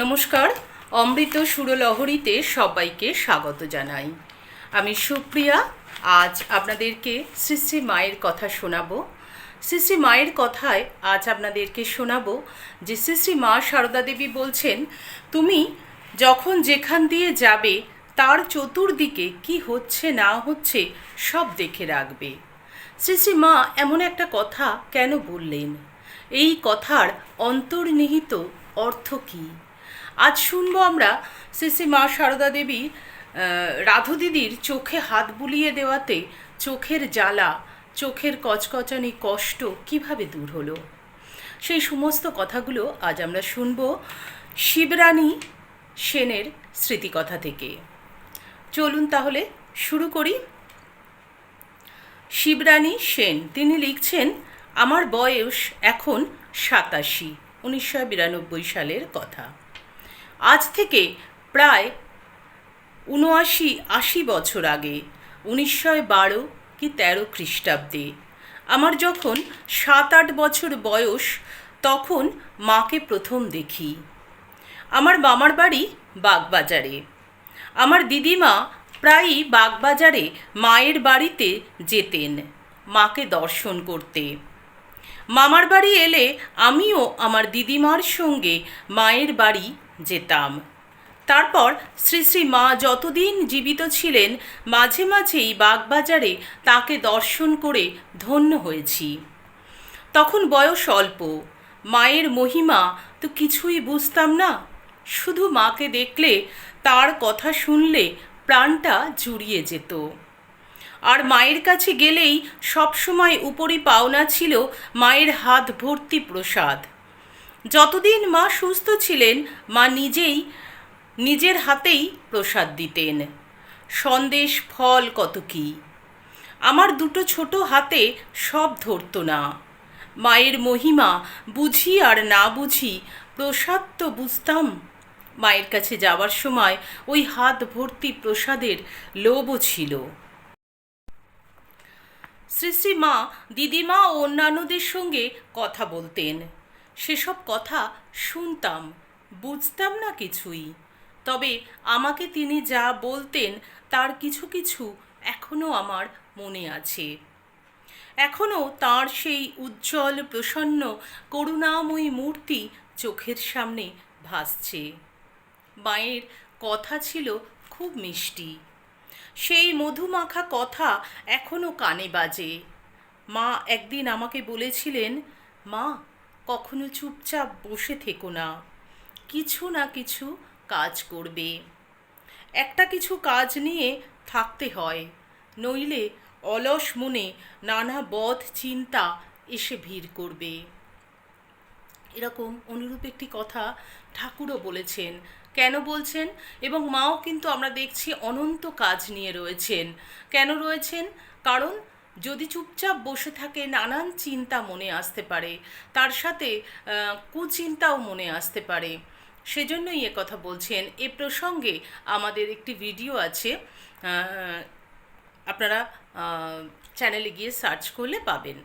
নমস্কার, অমৃত সুরলহরীতে সবাইকে স্বাগত জানাই। আমি সুপ্রিয়া, আজ আপনাদেরকে শ্রী শ্রী মায়ের কথা শোনাবো। শ্রী শ্রী মায়ের কথায় আজ আপনাদেরকে শোনাবো যে শ্রী শ্রী মা সারদা দেবী বলছেন, তুমি যখন যেখান দিয়ে যাবে তার চতুর্দিকে কি হচ্ছে, না হচ্ছে, সব দেখে রাখবে। শ্রী শ্রী মা এমন একটা কথা কেন বললেন? এই কথার অন্তর্নিহিত অর্থ কী? আজ শুনব আমরা শ্রী শ্রী মা সারদা দেবী রাধু দিদির চোখে হাত বুলিয়ে দেওয়াতে চোখের জ্বালা, চোখের কচকচানি কষ্ট কীভাবে দূর হলো? সেই সমস্ত কথাগুলো আজ আমরা শুনব শিবরানী সেনের স্মৃতিকথা থেকে। চলুন তাহলে শুরু করি। শিবরানী সেন, তিনি লিখছেন, আমার বয়স এখন সাতাশি, উনিশশো বিরানব্বই সালের কথা। আজ থেকে প্রায় উনআশি, আশি বছর আগে, উনিশশো বারো কি তেরো খ্রিস্টাব্দে, আমার যখন সাত আট বছর বয়স, তখন মাকে প্রথম দেখি। আমার মামার বাড়ি বাগবাজারে। আমার দিদিমা প্রায়ই বাগবাজারে মায়ের বাড়িতে যেতেন, মাকে দর্শন করতে। মামার বাড়ি এলে আমিও আমার দিদিমার সঙ্গে মায়ের বাড়ি যেতাম। তারপর শ্রী শ্রী মা যতদিন জীবিত ছিলেন, মাঝে মাঝেই বাগবাজারে তাকে দর্শন করে ধন্য হয়েছি। তখন বয়স অল্প, মায়ের মহিমা তো কিছুই বুঝতাম না, শুধু মাকে দেখলে তার কথা শুনলে প্রাণটা জুড়িয়ে যেত। আর মায়ের কাছে গেলেই সবসময় উপরি পাওনা ছিল মায়ের হাত ভর্তি প্রসাদ। যতদিন মা সুস্থ ছিলেন, মা নিজেই নিজের হাতেই প্রসাদ দিতেন। সন্দেশ, ফল কত কি? আমার দুটো ছোট হাতে সব ধরতো না। মায়ের মহিমা বুঝি আর না বুঝি প্রসাদ তো বুঝতাম মায়ের কাছে যাওয়ার সময় ওই হাত ভর্তি প্রসাদের লোভও ছিল। শ্রী শ্রী মা, দিদিমা ও অন্যান্যদের সঙ্গে কথা বলতেন। সেসব কথা শুনতাম, বুঝতাম না কিছুই। তবে আমাকে তিনি যা বলতেন তার কিছু কিছু এখনও আমার মনে আছে। এখনও তার সেই উজ্জ্বল, প্রসন্ন, করুণাময়ী মূর্তি চোখের সামনে ভাসছে। মায়ের কথা ছিল খুব মিষ্টি। সেই মধুমাখা কথা এখনও কানে বাজে। মা একদিন আমাকে বলেছিলেন, মা, কখনো চুপচাপ বসে থেকো না। কিছু না কিছু কাজ করবে। একটা কিছু কাজ নিয়ে থাকতে হয়, নইলে অলস মনে নানা বধ চিন্তা এসে ভিড় করবে। এরকম অনুরূপ একটি কথা ঠাকুরও বলেছেন কেন বলছেন? এবং মাও কিন্তু আমরা দেখছি অনন্ত কাজ নিয়ে রয়েছেন। কেন রয়েছেন? কারণ যদি চুপচাপ বসে থাকে নানান চিন্তা মনে আসতে পারে। তার সাথে কুচিন্তাও মনে আসতে পারে। সেজন্যই এ কথা বলছেন। এ প্রসঙ্গে আমাদের একটি ভিডিও আছে। আপনারা চ্যানেলে গিয়ে সার্চ করলে পাবেন।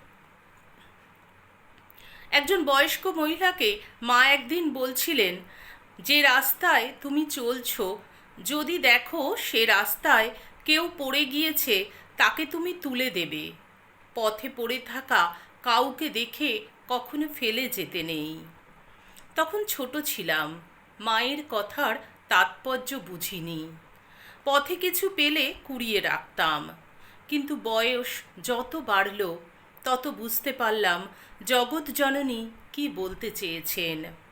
একজন বয়স্ক মহিলাকে মা একদিন বলছিলেন যে রাস্তায় তুমি চলছ, যদি দেখো সে রাস্তায় কেউ পড়ে গিয়েছে, তাকে তুমি তুলে দেবে। পথে পড়ে থাকা কাউকে দেখে কখনো ফেলে যেতে নেই। তখন ছোট ছিলাম, মায়ের কথার তাৎপর্য বুঝিনি। পথে কিছু পেলে কুড়িয়ে রাখতাম, কিন্তু বয়স যত বাড়ল, তত বুঝতে পারলাম জগৎ জননী কি বলতে চেয়েছেন।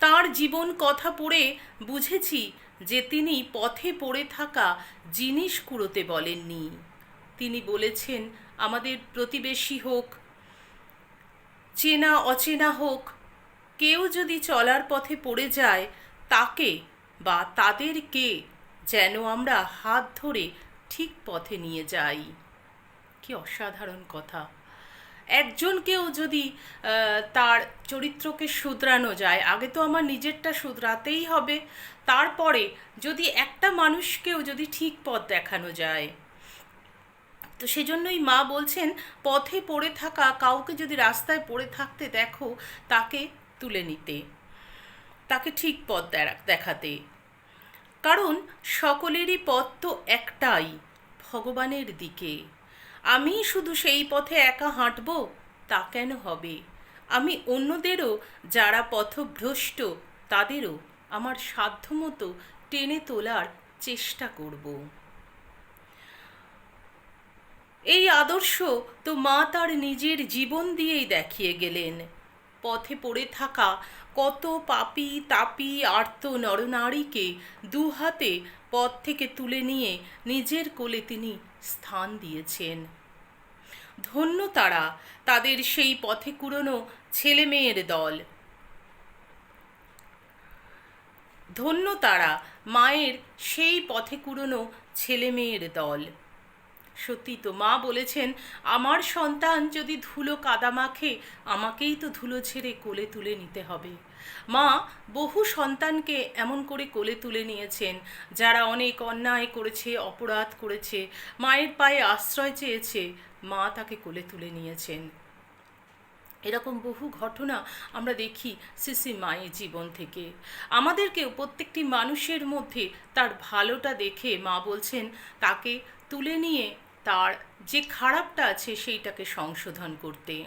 তার জীবন কথা পড়ে বুঝেছি যে তিনি পথে পড়ে থাকা জিনিস কুড়োতে বলেননি। তিনি বলেছেন, আমাদের প্রতিবেশী হোক, চেনা অচেনা হোক, কেউ যদি চলার পথে পড়ে যায়, তাকে বা তাদেরকে যেন আমরা হাত ধরে ঠিক পথে নিয়ে যাই। কি অসাধারণ কথা। একজনকেও যদি তার চরিত্রকে শুধরানো যায়, আগে তো আমার নিজেরটা শুধরাতেই হবে, তারপরে যদি একটা মানুষকেও যদি ঠিক পথ দেখানো যায়, তো সেজন্যই মা বলছেন, পথে পড়ে থাকা, কাউকে যদি রাস্তায় পড়ে থাকতে দেখো, তাকে তুলে নিতে, তাকে ঠিক পথ দেখাতে। কারণ সকলেরই পথ তো একটাই, ভগবানের দিকে। আমি শুধু সেই পথে একা হাঁটব? তা কেন হবে? আমি অন্যদেরও যারা পথভ্রষ্ট, তাদেরও আমার সাধ্যমতো টেনে তোলার চেষ্টা করব। এই আদর্শ তো মা তার নিজের জীবন দিয়েই দেখিয়ে গেলেন। পথে পড়ে থাকা কত পাপি তাপি আর্ত নরনারীকে দু পথ থেকে তুলে নিয়ে নিজের কোলে তিনি স্থান দিয়েছেন। ধন্য তারা তাদের সেই পথে কুড়োনো ছেলে মেয়ের দল। ধন্য তারা মায়ের সেই পথে কুড়োনো ছেলে মেয়ের দল। সত্যি তো মা বলেছেন, আমার সন্তান যদি ধুলো কাদা মাখে, আমাকেই তো ধুলো ছেড়ে কোলে তুলে নিতে হবে। মা বহু সন্তানকে এমন করে কোলে তুলে নিয়েছেন, যারা অনেক অন্যায় করেছে, অপরাধ করেছে, মায়ের পায়ে আশ্রয় চেয়েছে, মা তাকে কোলে তুলে নিয়েছেন। এরকম বহু ঘটনা আমরা দেখি সিসি মায়ের জীবন থেকে। আমাদেরকে প্রত্যেকটি মানুষের মধ্যে তার ভালোটা দেখে মা বলছেন, তাকে তুলে নিয়ে তার যে খারাপটা আছে, সেইটাকে সংশোধন করতে।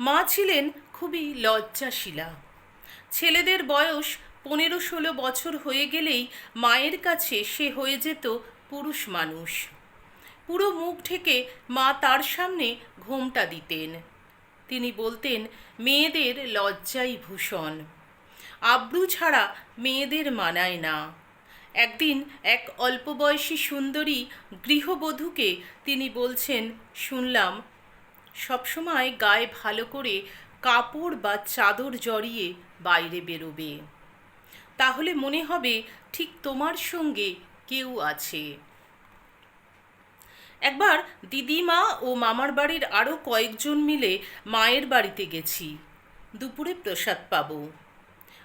মা ছিলেন খুবই লজ্জাশীলা। ছেলেদের বয়স পনেরো ষোলো বছর হয়ে গেলেই মায়ের কাছে সে হয়ে যেত পুরুষ মানুষ। পুরো মুখ ঢেকে মা তার সামনে ঘোমটা দিতেন। তিনি বলতেন, মেয়েদের লজ্জাই ভূষণ। আব্রু ছাড়া মেয়েদের মানায় না। একদিন এক অল্প বয়সী সুন্দরী গৃহবধূকে তিনি বলছেন, শুনলাম সবসময় গায়ে ভালো করে কাপড় বা চাদর জড়িয়ে বাইরে বেরোবে। তাহলে মনে হবে ঠিক তোমার সঙ্গে কেউ আছে। একবার দিদিমা ও মামার বাড়ির আরও কয়েকজন মিলে মায়ের বাড়িতে গেছি। দুপুরে প্রসাদ পাবো।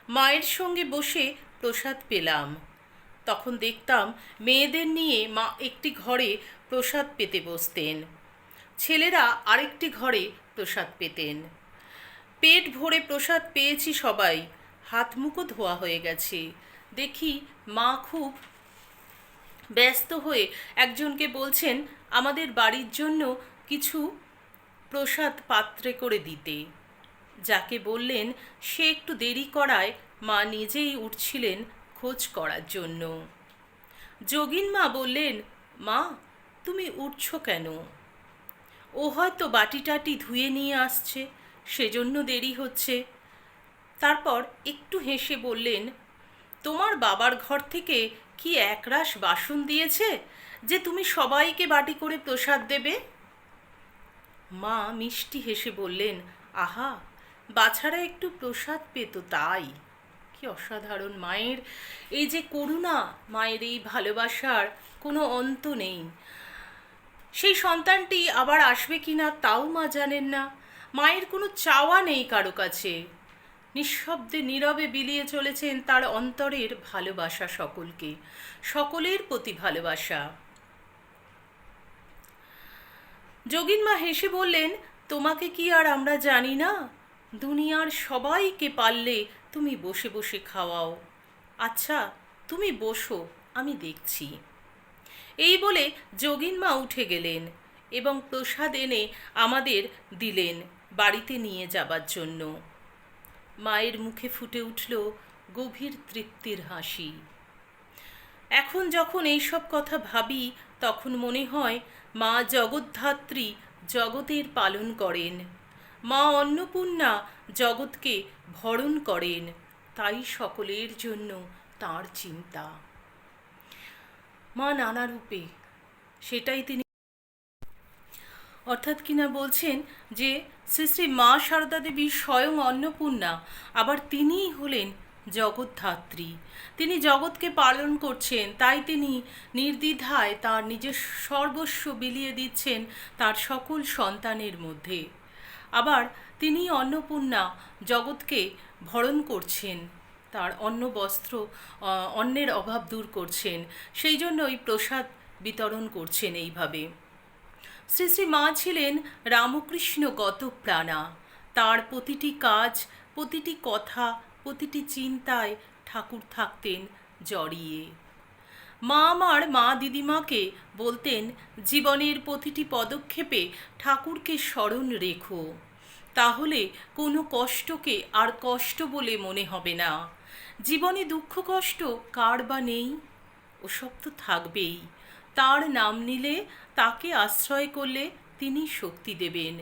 মায়ের সঙ্গে বসে প্রসাদ পেলাম। তখন দেখতাম মেয়েদের নিয়ে মা একটি ঘরে প্রসাদ পেতে বসতেন। ছেলেরা আরেকটি ঘরে প্রসাদ পেতেন। পেট ভরে প্রসাদ পেয়েছি সবাই। হাত মুখও ধোয়া হয়ে গেছে। দেখি মা খুব ব্যস্ত হয়ে একজনকে বলছেন, আমাদের বাড়ির জন্য কিছু প্রসাদ পাত্রে করে দিতে। যাকে বললেন, সে একটু দেরি করায়। মা নিজেই উঠছিলেন খোঁজ করার জন্য। যোগিন মা বললেন, মা, তুমি উঠছো কেন? ও হয়তো বাটি টাটি ধুয়ে নিয়ে আসছে, সেজন্য দেরি হচ্ছে। তারপর একটু হেসে বললেন, তোমার বাবার ঘর থেকে কি একরাশ বাসন দিয়েছে যে তুমি সবাইকে বাটি করে প্রসাদ দেবে? মা মিষ্টি হেসে বললেন, আহা, বাছারা একটু প্রসাদ পেত তাই। কি অসাধারণ মায়ের, এই যে করুণা, মায়ের এই ভালোবাসার কোনো অন্ত নেই। সেই সন্তানটি আবার আসবে কি না তাও মা জানেন না। মায়ের কোনো চাওয়া নেই কারও কাছে। নিঃশব্দে নীরবে বিলিয়ে চলেছেন তার অন্তরের ভালোবাসা সকলকে, সকলের প্রতি ভালোবাসা। যোগিন মা হেসে বললেন, তোমাকে কি আর আমরা জানি না? দুনিয়ার সবাইকে পারলে তুমি বসে বসে খাওয়াও। আচ্ছা তুমি বসো, আমি দেখছি। এই বলে যোগিন মা উঠে গেলেন এবং প্রসাদ এনে আমাদের দিলেন বাড়িতে নিয়ে যাবার জন্য। মায়ের মুখে ফুটে উঠল গভীর তৃপ্তির হাসি। এখন যখন এইসব কথা ভাবি, তখন মনে হয় মা জগদ্ধাত্রী জগতের পালন করেন। মা অন্নপূর্ণা জগৎকে ভরণ করেন। তাই সকলের জন্য তার চিন্তা। মা নানা রূপে, সেটাই তিনি অর্থাৎ কিনা বলছেন যে, শ্রী শ্রী মা সারদা দেবী স্বয়ং অন্নপূর্ণা, আবার তিনিই হলেন জগৎধাত্রী তিনি জগৎকে পালন করছেন, তাই তিনি নির্দ্বিধায় তার নিজের সর্বস্ব বিলিয়ে দিচ্ছেন তার সকল সন্তানের মধ্যে। আবার তিনি অন্নপূর্ণা জগৎকে ভরণ করছেন। তার অন্ন বস্ত্র আহ, অন্নের অভাব দূর করছেন। সেই জন্য ওই প্রসাদ বিতরণ করছেন এইভাবে। শ্রী শ্রী মা ছিলেন রামকৃষ্ণ গত প্রাণা তার প্রতিটি কাজ প্রতিটি কথা প্রতিটি চিন্তায় ঠাকুর থাকতেন জড়িয়ে। মা আমার মা দিদিমাকে বলতেন জীবনের প্রতিটি পদক্ষেপে ঠাকুরকে স্মরণ রেখো। তাহলে কোনো কষ্টকে আর কষ্ট বলে মনে হবে না। জীবনে দুঃখ, কষ্ট কার বা নেই? ওসব তো থাকবেই। তার নাম নিলে, তাকে আশ্রয় করলে তিনি শক্তি দেবেন।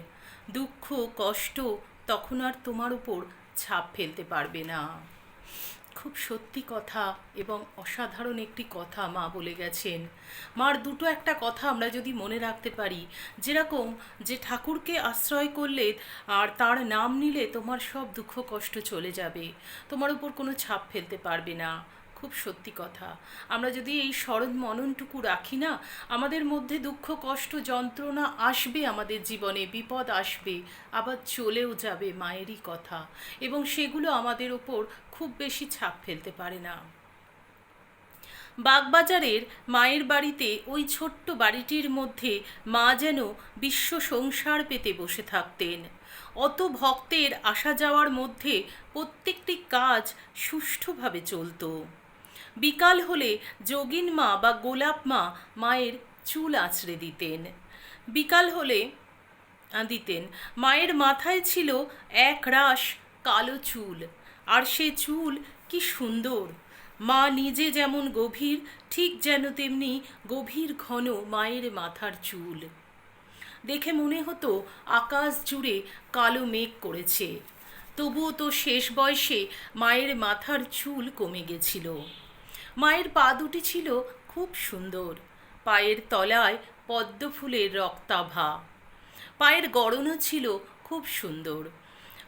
দুঃখ, কষ্ট তখন আর তোমার উপর ছাপ ফেলতে পারবে না। খুব সত্যি কথা এবং অসাধারণ একটি কথা মা বলে গেছেন। মার দুটো একটা কথা আমরা যদি মনে রাখতে পারি, যেরকম যে ঠাকুরকে আশ্রয় করলে আর তার নাম নিলে তোমার সব দুঃখ কষ্ট চলে যাবে, তোমার উপর কোনো ছাপ ফেলতে পারবে না। খুব সত্যি কথা। আমরা যদি এই স্মরণ মননটুকু রাখি না, আমাদের মধ্যে দুঃখ, কষ্ট, যন্ত্রণা আসবে আমাদের জীবনে, বিপদ আসবে, আবার চলেও যাবে মায়েরই কথা এবং সেগুলো আমাদের ওপর খুব বেশি ছাপ ফেলতে পারে না। বাগবাজারের মায়ের বাড়িতে ওই ছোট্ট বাড়িটির মধ্যে মা যেন বিশ্ব সংসার পেতে বসে থাকতেন। অত ভক্তের আসা যাওয়ার মধ্যে প্রত্যেকটি কাজ সুষ্ঠুভাবে চলতো। বিকাল হলে যোগিন মা বা গোলাপ মা মায়ের চুল আঁচড়ে দিতেন। বিকাল হলে দিতেন। মায়ের মাথায় ছিল এক রাশ কালো চুল। আর সে চুল কি সুন্দর। মা নিজে যেমন গভীর, ঠিক যেন তেমনি গভীর ঘন মায়ের মাথার চুল। দেখে মনে হতো আকাশ জুড়ে কালো মেঘ করেছে। তবুও তো শেষ বয়সে মায়ের মাথার চুল কমে গেছিল। মায়ের পা দুটি ছিল খুব সুন্দর। পায়ের তলায় পদ্ম ফুলের রক্তাভা। পায়ের গড়নও ছিল খুব সুন্দর।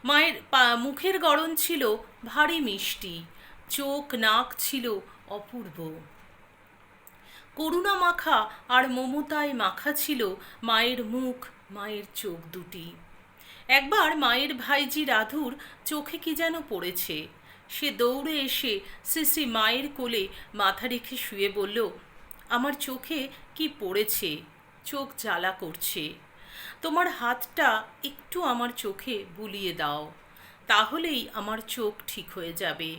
মায়ের মুখের গড়ন ছিল ভারী মিষ্টি। চোখ, নাক ছিল অপূর্ব। করুণা মাখা আর মমতায় মাখা ছিল মায়ের মুখ, মায়ের চোখ দুটি। একবার মায়ের ভাইজি রাধুর চোখে কি যেন পড়েছে। সে দৌড়ে এসে শ্রী মায়ের কোলে মাথা রেখে শুয়ে বলল, আমার চোখে কি পড়েছে? চোখ জ্বালা করছে। তোমার হাতটা একটু আমার চোখে বুলিয়ে দাও, তাহলেই আমার চোখ ঠিক হয়ে যাবে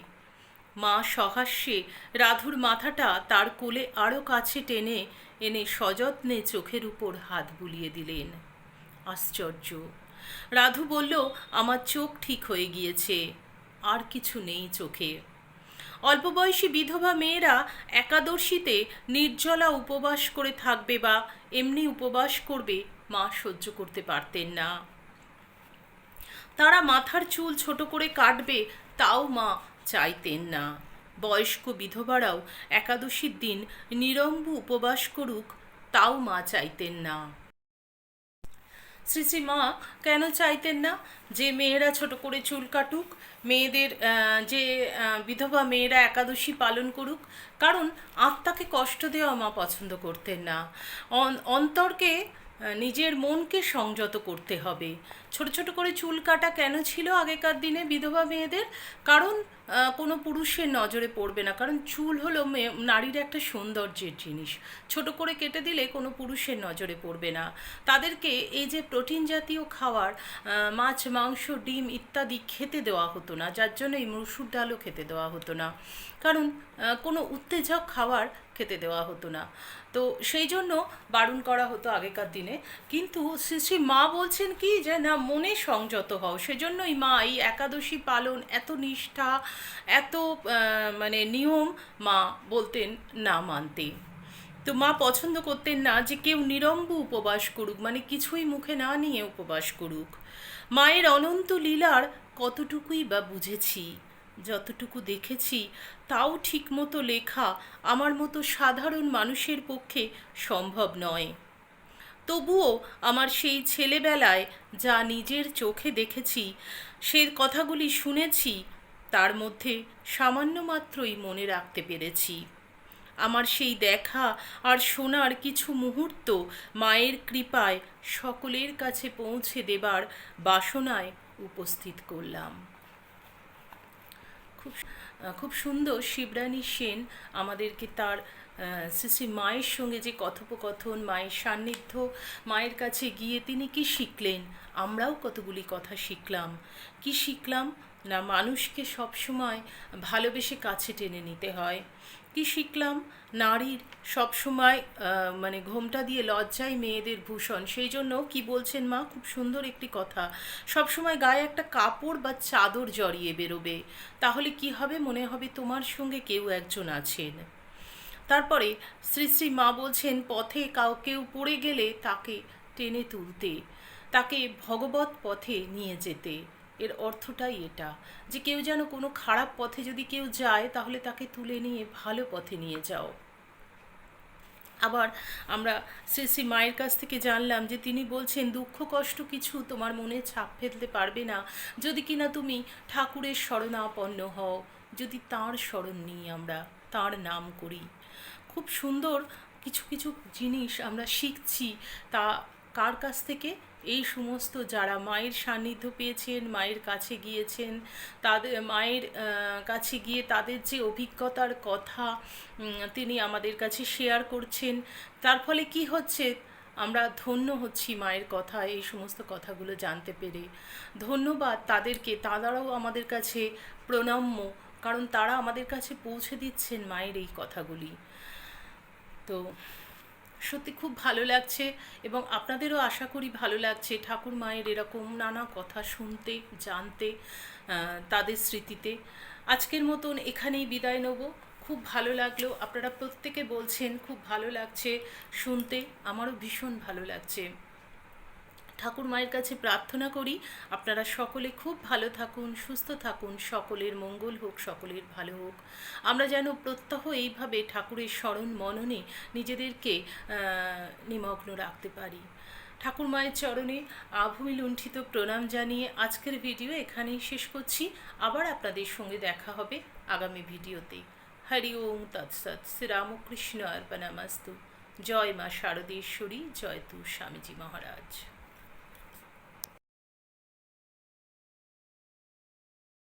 মা সহাস্যে রাধুর মাথাটা তার কোলে আরও কাছে টেনে এনে সযত্নে চোখের উপর হাত বুলিয়ে দিলেন। আশ্চর্য। রাধু বলল, আমার চোখ ঠিক হয়ে গিয়েছে। আর কিছু নেই চোখে। অল্প বয়সী বিধবা মেয়েরা একাদশীতে নির্জলা উপবাস করে থাকবে বা এমনি উপবাস করবে, মা সহ্য করতে পারতেন না। তারা মাথার চুল ছোট করে কাটবে, তাও মা চাইতেন না। বয়স্ক বিধবারাও একাদশীর দিন নিরম্ব উপবাস করুক, তাও মা চাইতেন না। শ্রী শ্রী মা, কেন চাইতেন না যে মেয়েরা ছোট করে চুল কাটুক, মেয়েদের যে বিধবা মেয়েরা একাদশী পালন করুক, কারণ আত্মাকে কষ্ট দেওয়া মা পছন্দ করতেন না। অন্তরকে নিজের মনকে সংযত করতে হবে। ছোট ছোট করে চুল কাটা কেন ছিল আগেকার দিনে বিধবা মেয়েদের? কারণ কোনো পুরুষের নজরে পড়বে না। কারণ চুল হলো নারীর একটা সৌন্দর্যের জিনিস। ছোট করে কেটে দিলে কোনো পুরুষের নজরে পড়বে না। তাদেরকে এই যে প্রোটিন জাতীয় খাবার মাছ, মাংস, ডিম ইত্যাদি খেতে দেওয়া হতো না, যার জন্য এই মসুর ডালও খেতে দেওয়া হতো না। কারণ কোনো উত্তেজক খাবার খেতে দেওয়া হতো না। তো সেই জন্য বারণ করা হতো আগেকার দিনে। কিন্তু শ্রী শ্রী মা বলছেন কি যে, না, মনে সংযত হও। সেজন্যই মা এই একাদশী পালন এত নিষ্ঠা, এত মানে নিয়ম মা বলতেন না মানতে। তো মা পছন্দ করতেন না যে কেউ নিরম্ব উপবাস করুক মানে কিছুই মুখে না নিয়ে উপবাস করুক। মায়ের অনন্ত লীলার কতটুকুই বা বুঝেছি। যতটুকু দেখেছি, তাও ঠিকমতো লেখা আমার মতো সাধারণ মানুষের পক্ষে সম্ভব নয়। তবুও আমার সেই ছেলেবেলায় যা নিজের চোখে দেখেছি, সে কথাগুলি শুনেছি, তার মধ্যে সামান্য মাত্রই মনে রাখতে পেরেছি। আমার সেই দেখা আর শোনার কিছু মুহূর্ত মায়ের কৃপায় সকলের কাছে পৌঁছে দেবার বাসনায় উপস্থিত করলাম। খুব খুব সুন্দর শিবরানী সেন আমাদেরকে তার শ্রী মায়ের সঙ্গে যে কথোপকথন, মায়ের সান্নিধ্য, মায়ের কাছে গিয়ে তিনি কি শিখলেন? আমরাও কতগুলি কথা শিখলাম। কি শিখলাম? না মানুষকে সবসময় ভালোবেসে কাছে টেনে নিতে হয়। কি শিখলাম? নারীর সবসময় মানে ঘোমটা দিয়ে লজ্জায় মেয়েদের ভূষণ। সেই জন্য কি বলছেন মা? খুব সুন্দর একটি কথা। সবসময় গায়ে একটা কাপড় বা চাদর জড়িয়ে বেরোবে। তাহলে কি হবে? মনে হবে তোমার সঙ্গে কেউ একজন আছেন। তারপরে শ্রী শ্রী মা বলছেন, পথে কাউ কেউ পড়ে গেলে তাকে টেনে তুলতে, তাকে ভগবত পথে নিয়ে যেতে। এর অর্থটাই এটা। যে কেউ যেন কোনো খারাপ পথে যদি কেউ যায়, তাহলে তাকে তুলে নিয়ে ভালো পথে নিয়ে যাও। আবার আমরা শ্রী শ্রী মায়ের কাছ থেকে জানলাম যে তিনি বলছেন, দুঃখ, কষ্ট কিছু তোমার মনে ছাপ ফেলতে পারবে না। যদি কিনা তুমি ঠাকুরের শরণাপন্ন হও, যদি তাঁর স্মরণ নিই আমরা, তাঁর নাম করি। খুব সুন্দর কিছু কিছু জিনিস আমরা শিখছি। তা কার কাছ থেকে? এই সমস্ত যারা মায়ের সান্নিধ্য পেয়েছেন, মায়ের কাছে গিয়েছেন, তাদের, মায়ের কাছে গিয়ে তাদের যে অভিজ্ঞতার কথা তিনি আমাদের কাছে শেয়ার করছেন, তার ফলে কি হচ্ছে? আমরা ধন্য হচ্ছি মায়ের কথা, এই সমস্ত কথাগুলো জানতে পেরে। ধন্যবাদ তাদেরকে, তারাও আমাদের কাছে প্রণম্য, কারণ তারা আমাদের কাছে পৌঁছে দিচ্ছেন মায়ের এই কথাগুলি। তো সত্যি খুব ভালো লাগছে এবং আপনাদেরও আশা করি ভালো লাগছে ঠাকুর মায়ের এরকম নানা কথা শুনতে, জানতে তাদের স্মৃতিতে। আজকের মতন এখানেই বিদায় নেব। খুব ভালো লাগল। আপনারা প্রত্যেকে বলছেন, খুব ভালো লাগছে শুনতে। আমারও ভীষণ ভালো লাগছে। ঠাকুর মায়ের কাছে প্রার্থনা করি, আপনারা সকলে খুব ভালো থাকুন, সুস্থ থাকুন, সকলের মঙ্গল হোক, সকলের ভালো হোক। আমরা যেন প্রত্যহ এইভাবে ঠাকুরের স্মরণ মননে নিজেদেরকে নিমগ্ন রাখতে পারি। ঠাকুর মায়ের চরণে আভূমি লুণ্ঠিত প্রণাম জানিয়ে আজকের ভিডিও এখানেই শেষ করছি। আবার আপনাদের সঙ্গে দেখা হবে আগামী ভিডিওতে। হরি ওম তৎসৎ, শ্রীরামকৃষ্ণ অর্পণামাস্তু জয় মা শারদেশ্বরী, জয় তু স্বামীজি মহারাজ।